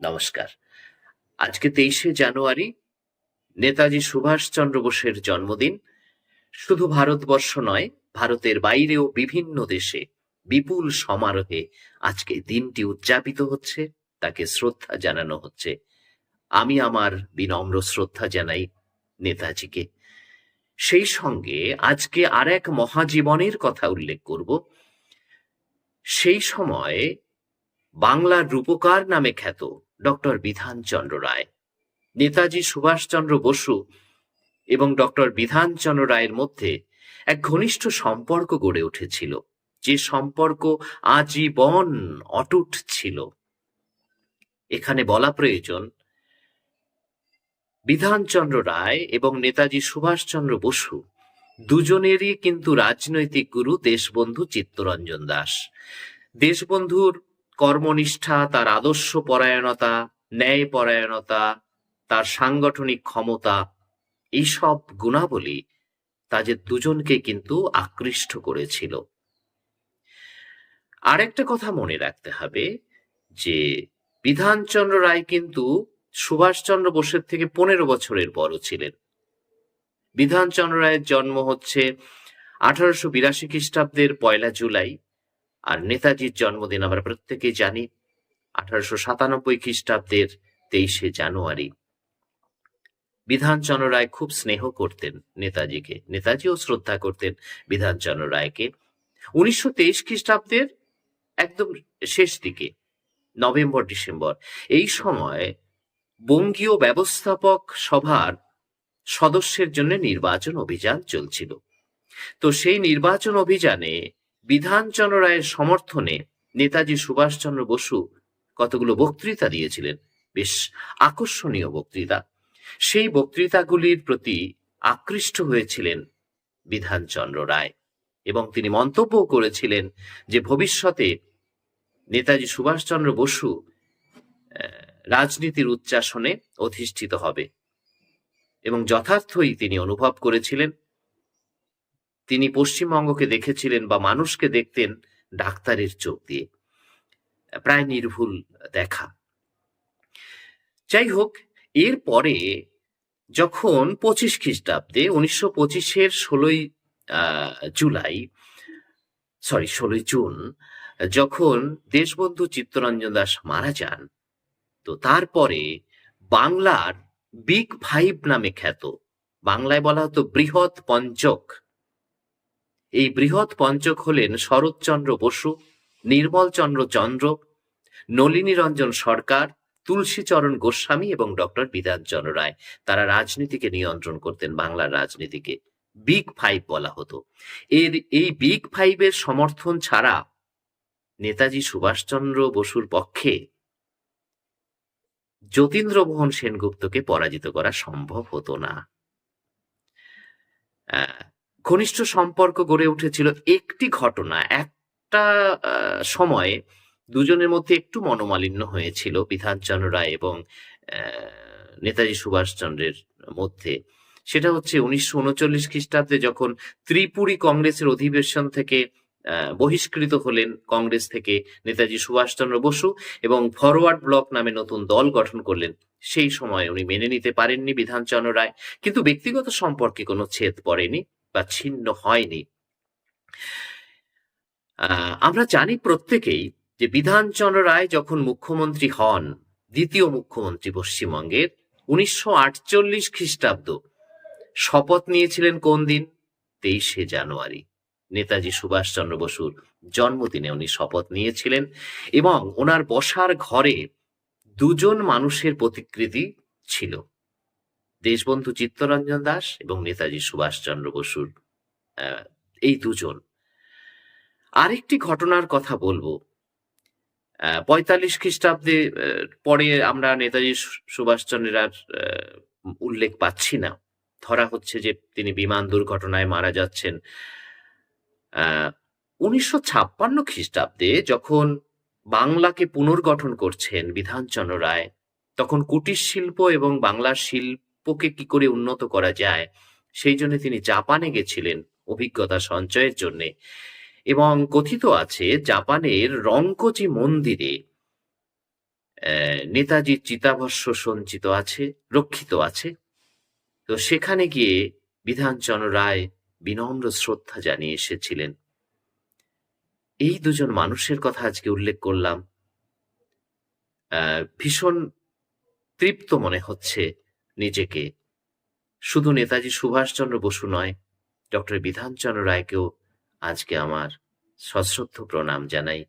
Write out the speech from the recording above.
নমস্কার। আজকে তেইশে জানুয়ারি, নেতাজি সুভাষচন্দ্র বোসের জন্মদিন। শুধু ভারতবর্ষ নয়, ভারতের বাইরেও বিভিন্ন দেশে বিপুল সমারোহে আজকে দিনটি উদযাপিত হচ্ছে, তাকে শ্রদ্ধা জানানো হচ্ছে। আমি আমার বিনম্র শ্রদ্ধা জানাই নেতাজিকে। সেই সঙ্গে আজকে আর এক মহাজীবনের কথা উল্লেখ করব। সেই সময় বাংলার রূপকার নামে খ্যাত ডক্টর বিধানচন্দ্র রায়। নেতাজি সুভাষচন্দ্র বসু এবং ডক্টর বিধানচন্দ্র রায়ের মধ্যে এক ঘনিষ্ঠ সম্পর্ক গড়ে উঠেছিল, যে সম্পর্ক আজীবন অটুট ছিল। এখানে বলা প্রয়োজন, বিধানচন্দ্র রায় এবং নেতাজি সুভাষচন্দ্র বসু দুজনেরই কিন্তু রাজনৈতিক গুরু দেশবন্ধু চিত্তরঞ্জন দাস। দেশবন্ধুর কর্মনিষ্ঠা, তার আদর্শ পরায়ণতা, ন্যায় পরায়ণতা, তার সাংগঠনিক ক্ষমতা, এইসব গুণাবলী তাদের দুজনকে কিন্তু আকৃষ্ট করেছিল। আরেকটা কথা মনে রাখতে হবে যে, বিধানচন্দ্র রায় কিন্তু সুভাষচন্দ্র বোসের থেকে পনেরো বছরের বড় ছিলেন। বিধানচন্দ্র রায়ের জন্ম হচ্ছে আঠারোশো বিরাশি খ্রিস্টাব্দের পয়লা জুলাই। আর নেতাজির জন্মদিন আমরা প্রত্যেকেই জানি, আঠারোশো সাতানব্বই খ্রিস্টাব্দের তেইশে জানুয়ারি। বিধানচন্দ্র রায় খুব স্নেহ করতেন নেতাজিকে, নেতাজিও শ্রদ্ধা করতেন বিধানচন্দ্র রায়কে। উনিশশো তেইশ খ্রিস্টাব্দের একদম শেষ দিকে, নভেম্বর, ডিসেম্বর, এই সময় বঙ্গীয় ব্যবস্থাপক সভার সদস্যের জন্য নির্বাচন অভিযান চলছিল। তো সেই নির্বাচন অভিযানে বিধানচন্দ্র রায়ের সমর্থনে নেতাজি সুভাষচন্দ্র বসু কতগুলো বক্তৃতা দিয়েছিলেন। বেশ আকর্ষণীয় বক্তৃতা। সেই বক্তৃতাগুলির প্রতি আকৃষ্ট হয়েছিলেন বিধানচন্দ্র রায় এবং তিনি মন্তব্য করেছিলেন যে ভবিষ্যতে নেতাজি সুভাষচন্দ্র বসু রাজনীতির উচ্চাসনে অধিষ্ঠিত হবে এবং যথার্থই তিনি অনুভব করেছিলেন। তিনি পশ্চিমবঙ্গকে দেখেছিলেন বা মানুষকে দেখতেন ডাক্তারের চোখ দিয়ে। প্রায় নির্ভুল দেখা। যাই হোক এরপরে যখন পঁচিশ খ্রিস্টাব্দে উনিশশো পঁচিশের ষোলোই জুলাই, সরি, ষোলোই জুন, যখন দেশবন্ধু চিত্তরঞ্জন দাস মারা যান, তো তারপরে বাংলার বিগ ফাইভ নামে খ্যাত, বাংলায় বলা হতো বৃহৎ পঞ্চক এই বৃহৎ পঞ্চক হলেন শরৎচন্দ্র বসু, নির্মলচন্দ্র চন্দ্র নলিনী রঞ্জন সরকার, তুলসীচরণ গোস্বামী এবং ডক্টর বিধানচন্দ্র রায়। তারা রাজনীতিকে নিয়ন্ত্রণ করতেন, বাংলার রাজনীতিকে। বিগ ফাইভ বলা হতো। এর এই বিগ ফাইভের সমর্থন ছাড়া নেতাজি সুভাষচন্দ্র বসুর পক্ষে যতীন্দ্রমোহন সেনগুপ্তকে পরাজিত করা সম্ভব হতো না। ঘনিষ্ঠ সম্পর্ক গড়ে উঠেছিল একটি ঘটনা। একটা সময়ে দুজনের মধ্যে একটু মনোমালিন্য হয়েছিল বিধানচন্দ্র রায় এবং নেতাজি সুভাষচন্দ্রের মধ্যে। সেটা হচ্ছে উনিশশো উনচল্লিশ খ্রিস্টাব্দে যখন ত্রিপুরী কংগ্রেসের অধিবেশন থেকে বহিষ্কৃত হলেন কংগ্রেস থেকে নেতাজি সুভাষচন্দ্র বসু এবং ফরওয়ার্ড ব্লক নামে নতুন দল গঠন করলেন। সেই সময় উনি মেনে নিতে পারেননি বিধানচন্দ্র রায়। কিন্তু ব্যক্তিগত সম্পর্কে কোনো ছেদ পড়েনি। বা ছিন্ন হয়নি। আমরা জানি প্রত্যেকেই যে বিধানচন্দ্র রায় যখন মুখ্যমন্ত্রী হন, দ্বিতীয় মুখ্যমন্ত্রী পশ্চিমবঙ্গের, উনিশশো আটচল্লিশ খ্রিস্টাব্দ, শপথ নিয়েছিলেন কোন দিন? তেইশে জানুয়ারি। নেতাজি সুভাষচন্দ্র বসুর জন্মদিনে উনি শপথ নিয়েছিলেন এবং ওনার বসার ঘরে দুজন মানুষের প্রতিকৃতি ছিল। দেশবন্ধু চিত্তরঞ্জন দাস এবং নেতাজি সুভাষচন্দ্র বসুর এই দুজন। আরেকটি ঘটনার কথা বলব। পঁয়তাল্লিশ খ্রিস্টাব্দে পরে আমরা নেতাজি সুভাষচন্দ্রের আর উল্লেখ পাচ্ছি না। ধরা হচ্ছে যে তিনি বিমান দুর্ঘটনায় মারা যাচ্ছেন। উনিশশো ছাপ্পান্ন খ্রিস্টাব্দে যখন বাংলাকে পুনর্গঠন করছেন বিধানচন্দ্র রায়, তখন কুটির শিল্প এবং বাংলার শিল্পকে কি করে উন্নত করা যায়? সেই জন্য তিনি জাপানে গেছিলেন অভিজ্ঞতা সঞ্চয়ের জন্য। এবং কথিত আছে, জাপানের রঙ্কজি মন্দিরে নেতাজির চিতাভস্য সঞ্চিত আছে, রক্ষিত আছে। তো সেখানে গিয়ে বিধানচন্দ্র রায় বিনম্র শ্রদ্ধা জানিয়ে এসেছিলেন। এই দুজন মানুষের কথা আজকে উল্লেখ করলাম। ভীষণ তৃপ্ত মনে হচ্ছে। নিজেকে। শুধু নেতাজি সুভাষচন্দ্র বসু নয় ডক্টর বিধানচন্দ্র রায়কেও আজকে আমার সশ্রদ্ধ প্রণাম জানাই।